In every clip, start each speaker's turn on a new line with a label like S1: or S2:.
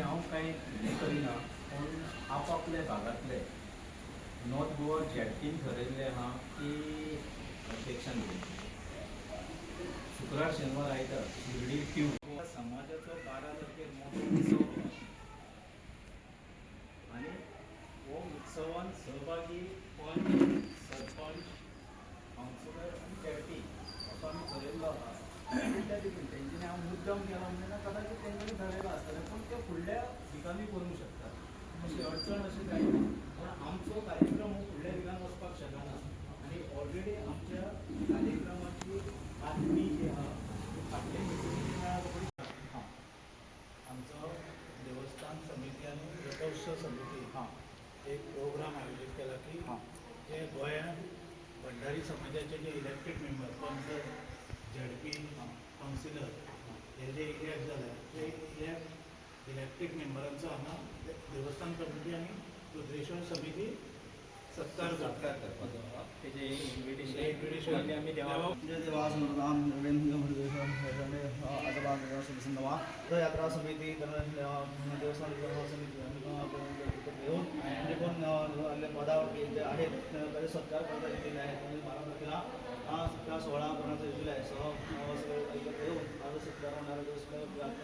S1: हांव कांय हें करिना पूण आपापल्या भागांतले नॉर्थ गोवा जॅटीन ठरयल्लें आहा की अध्यक्षान शुक्रार शेनवार आयता शिर्डी ट्यूब समाजाचो बारा तारखेर मोठो उत्सव आनी हो उत्सवान सहभागी पंच सरपंच कावन्सिलर आनी कॅप्टी असो आमी ठरयल्लो आहा आनी त्या देखील तेंच्यांनी हांव मुद्दम केलो म्हणजे ना कदाचित तेंच्यांनी ठरयलो आसतलें पूण ते फुडल्या विकांनी करूंक शकतात अशी अडचण अशी काय ना पण आमचो कार्यक्रम हो. फुडल्या विकान वचपाक शकना आनी ऑलरेडी आमच्या कार्यक्रमाची बातमी जी आहा ती फाटल्या मिटिंगेक हां.
S2: आमचो देवस्थान समिती आणि रथोत्सव समिती
S1: हां
S2: एक प्रोग्राम आयोजित केला की
S1: हां
S2: जे गोंयांत भंडारी समाजाचे जे इलेक्टेड मेंबर पंच झडपी कावन्सिलर हे जे इलेक्ट जाले ते इलेक्ट इलेक्टेड मेंबरांचो हांगा देवस्थान कमिटी आणि रुद्रेश्वर समिती सत्कार
S1: सत्कार करपाचो देवा
S3: जय देवासमृतां यात्रा समिती देवस्थान येऊन जे पदावर आहेत त्याचे सत्कार करता येतील आहे आणि बारा तारखेला हा। सत्कार सोहळा करण्याचा योजला आहे सह सगळे एकत्र येऊन आज सत्कार होणारा दिवस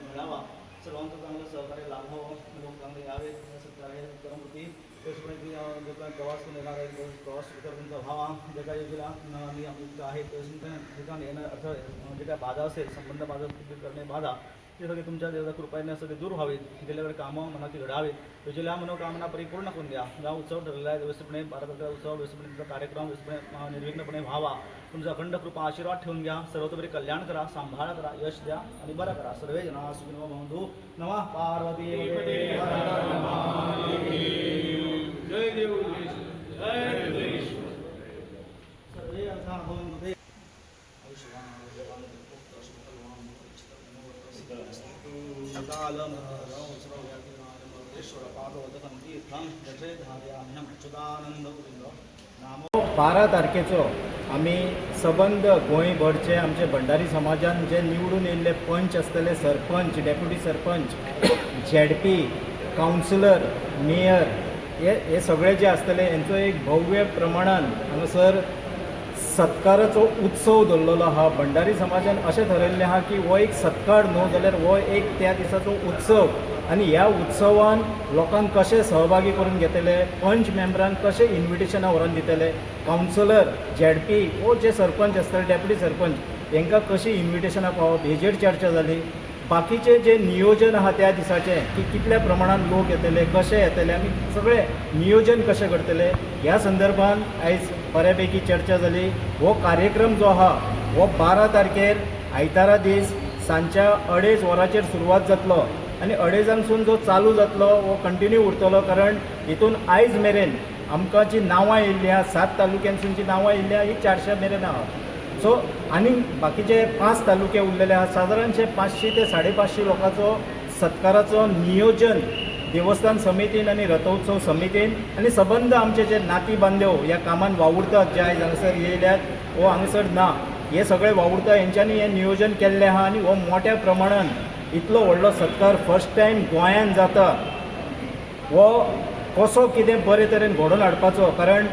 S3: मिळावा सर्वांचं चांगलं सहकार्य लाभावं लोक चांगले यावे सत्कार आहे करमूर्ती त्याचप्रमाणे की प्रवास करून येणार आहे प्रवास त्यांचा व्हावा जे काही योजना न- नियम युक्त आहेत त्या ठिकाणी येणं अर्थ अं, जे काय बाधा असेल संबंध बाधा पूर्ण करणे बाधा ते सगळे तुमच्या देवता कृपेने सगळे दूर व्हावेत गेल्यावर कामं मनाची घडावेत योजल्या मनोकामना परिपूर्ण करून द्या हा उत्सव ठरलेला आहे व्यवस्थितपणे बारा तारखेला उत्सव व्यवस्थितपणे तुमचा कार्यक्रम व्यवस्थितपणे अं, निर्विघ्नपणे व्हावा तुमचा अखंड कृपा आशीर्वाद ठेवून घ्या सर्वतोपरी कल्याण करा सांभाळ करा यश द्या आणि बरं करा सर्वे जना सुखिनो बंधू नवा पार्वती
S2: जय देव जय
S3: सर्वे
S1: बारा तारखेचो आमी सबंद गोंयभरचे आमचे भंडारी समाजान जे निवडून येयल्ले पंच आसतले sarpanch deputy sarpanch ZP councillor mayor हे हे सगळे जे आसतले हेंचो एक भव्य प्रमाणान हांगासर सत्काराचो उत्सव दवरलेलो आहा भंडारी समाजान अशें थरयल्लें आहा की हो एक सत्कार न्हू जाल्यार हो एक त्या दिसाचो उत्सव आनी ह्या उत्सवान लोकांक कशें सहभागी करून घेतले पंच मेंबरांक कशें इन्विटेशनां व्हरून दितले जेड झेडपी वो जे सरपंच आसतले डेप्युटी सरपंच हांकां कशी इन्विटेशनां पावप हेजेर चर्चा जाली बाकीचे जे नियोजन आहा त्या दिसाचें की कितल्या प्रमाणात लोक येतले कशे येतले आनी सगळे नियोजन कशें करतले ह्या संदर्भान आयज बऱ्यापैकी चर्चा जाली हो कार्यक्रम जो आहा हो बारा तारखेर आयतारा दीस सांच्या अडेज वरांचेर सुरवात जातलो आनी अडेजांसून जो चालू जातलो हो कंटिन्यू उरतलो कारण हितून आयज मेरेन आमकां जी नांवां येयल्लीं आहा सात तालुक्यांसून जी नांवां येयल्ली आहा ही चारशे मेरेन आहा. सो आनी बाकीचे पांच तालुके उरलेले आहा सादारणशे पांचशी ते साडे पांचशे लोकांचो सत्काराचो नियोजन देवस्थान समितीन आनी रथोत्सव समितीन आनी सबंद आमचे जे नाती बांदेव ह्या कामान वावुरतात जे आयज हांगासर येयल्यात वो हांगासर ना हे सगळे वावुरता हेंच्यांनी हें नियोजन केल्लें आहा आनी हो मोठ्या प्रमाणान इतलो व्हडलो सत्कार फर्स्ट टायम गोंयांत जाता. हो कसो कितें बरे तरेन घडोवन हाडपाचो कारण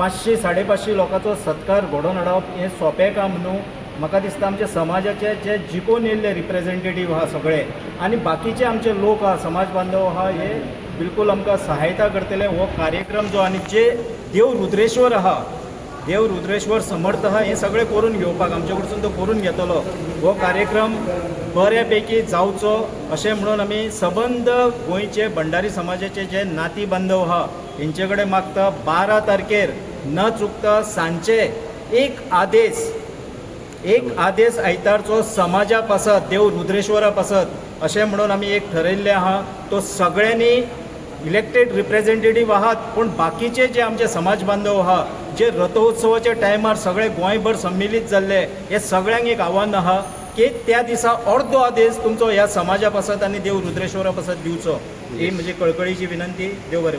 S1: पांचशे साडे पांचशे लोकांचो सत्कार घडोवन हाडप हें सोंपें काम न्हू. म्हाका दिसता आमच्या समाजाचे जे जिखून येयल्ले रिप्रेजेंटेटीव आहा सगळे. आनी बाकीचे आमचे लोक आहा समाज बांदव आहा हे बिलकूल आमकां सहायता करतले. हो कार्यक्रम जो आनी जे देव रुद्रेश्वर आहा देव रुद्रेश्वर समर्थ आहा हे सगळें करून घेवपाक आमचे कडसून तो करून घेतलो. हो कार्यक्रम बऱ्यापैकी जावचो अशें म्हणून आमी सबंद गोंयचे भंडारी समाजाचे जे नाती बांदव आहा हेंचे कडेन मागता बारा तारखेर न चुकता सांजचे एक आदेश एक आदेश आयतारचो समाजा पासत देव रुद्रेश्वरा पासत अशें म्हणून आमी एक ठरयल्लें आहा. तो सगळ्यांनी इलेक्टेड रिप्रेझेंटेटीव आहात पूण बाकीचे जे आमचे समाज बांदव आहा जे रथोत्सवाच्या टायमार सगळे गोंयभर सम्मिलीत जाल्ले हे सगळ्यांक एक आव्हान आहा की त्या दिसा अर्दो आदेश तुमचो ह्या समाजा पासत आनी देव रुद्रेश्वरा पासत दिवचो. ही म्हजी कळकळीची विनंती. देव बरें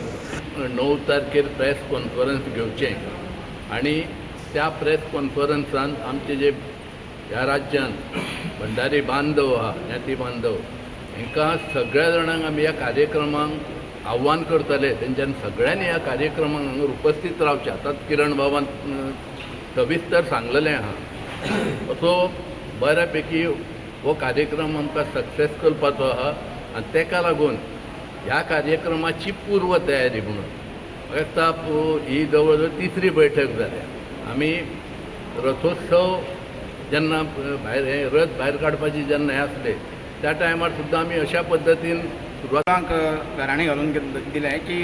S4: णव तारखेर प्रेस कॉन्फरन्स घेवचें आनी त्या प्रेस कॉन्फरन्सान आमचे जे ह्या राज्यान भंडारी बांदव आहा ज्ञाती बांदव हांकां सगळ्या जाणांक आमी ह्या कार्यक्रमांक आव्हान करतले. तेंच्यान सगळ्यांनी ह्या कार्यक्रमांक हांगा उपस्थित रावचें. आतांच किरण बाबान सविस्तर सांगलेलें आहा असो बऱ्यापैकी हो कार्यक्रम आमकां सक्सेस करपाचो आहा आनी तेका लागून ह्या कार्यक्रमाची पूर्वतयारी म्हणून. आता ही जवळ जवळ तिसरी बैठक जाल्या आमी रथोत्सव जेन्ना भायर हे रथ भायर काडपाची जेन्ना हें आसले त्या टायमार सुद्दां आमी अशा पद्दतीन
S5: रथांक घराणें घालून दिलें की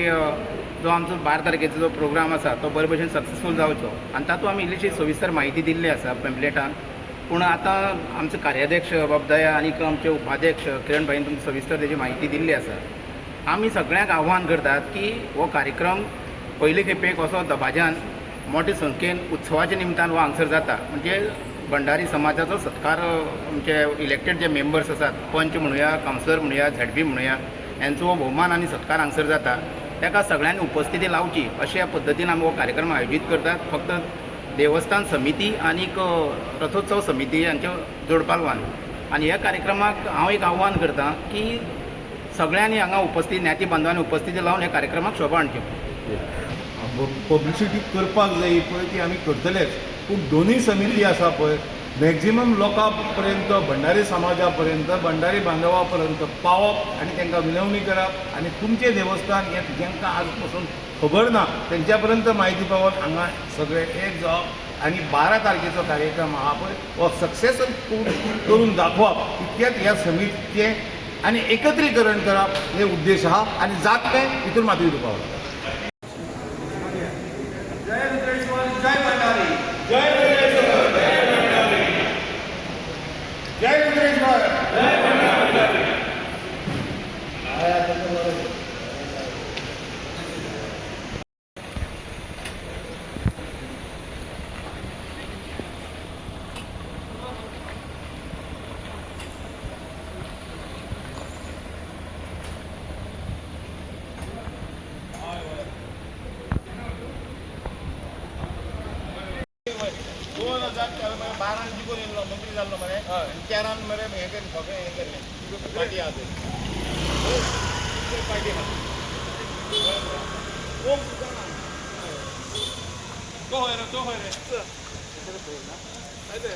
S5: जो आमचो बारा तारखेचो जो प्रोग्राम आसा तो बरे भशेन सक्सेसफूल जावचो. आनी तातूंत आमी इल्लीशी सविस्तर म्हायती दिल्ली आसा पॅम्पलेटान पूण आतां आमचे कार्याध्यक्ष बाबदया आनीक आमचे उपाध्यक्ष किरण भाईन तुमकां सविस्तर तेजी म्हायती दिल्ली आसा आमी सगळ्यांक आव्हान करतात की हो कार्यक्रम पयले खेपेक असो दबाज्यान मोठे संख्येन उत्सवाच्या निमतान हो हांगसर जाता. म्हणजे भंडारी समाजाचो सत्कार आमचे इलेक्टेड जे मेंबर्स आसात पंच म्हणुया कावन्सिलर म्हणुया झेडपी म्हणुया यांचो हो भोवमान आनी सत्कार हांगसर जाता. ताका सगळ्यांनी उपस्थिती लावची अशा पद्दतीन आमी हो कार्यक्रम आयोजीत करतात. फक्त देवस्थान समिती आनीक रथोत्सव समिती हांचे जोडपालवान. आनी ह्या कार्यक्रमाक हांव एक आव्हान करतां की सगळ्यांनी हांगा उपस्थित ज्ञाती बांधवांनी उपस्थिती लावन ह्या कार्यक्रमाक शोभा हाडची
S6: पब्लिसिटी करपाक जाय पळय ती आमी करतलेच. पूण दोनूय समिती आसा पळय मॅक्झिमम लोकां पर्यंत भंडारी समाजा पर्यंत भंडारी बांधवा पर्यंत पावप आनी तांकां विनवणी करप आनी तुमचें देवस्थान हें जेंकां आज पासून खबर ना तेंच्या पर्यंत म्हायती पावप हांगा सगळे एक जावप आनी बारा तारखेचो कार्यक्रम आहा पळय हो सक्सेस करून दाखोवप. इतकेंच ह्या समितीचें आनी एकत्रीकरण करप हे उद्देश हा. आनी जात काय? इथून मातूय दुपावला
S1: ගන්න මරේ. ඔව්. ඉන්දියානන් මරේ මේකෙන් පොකේ එකෙන්. ඒක පිටි ආද. ඒක පිටි හා. ඕම් ගන්න. කොහේ නෝ කොහේ නෝ. ඒක පේනවා. හයිද.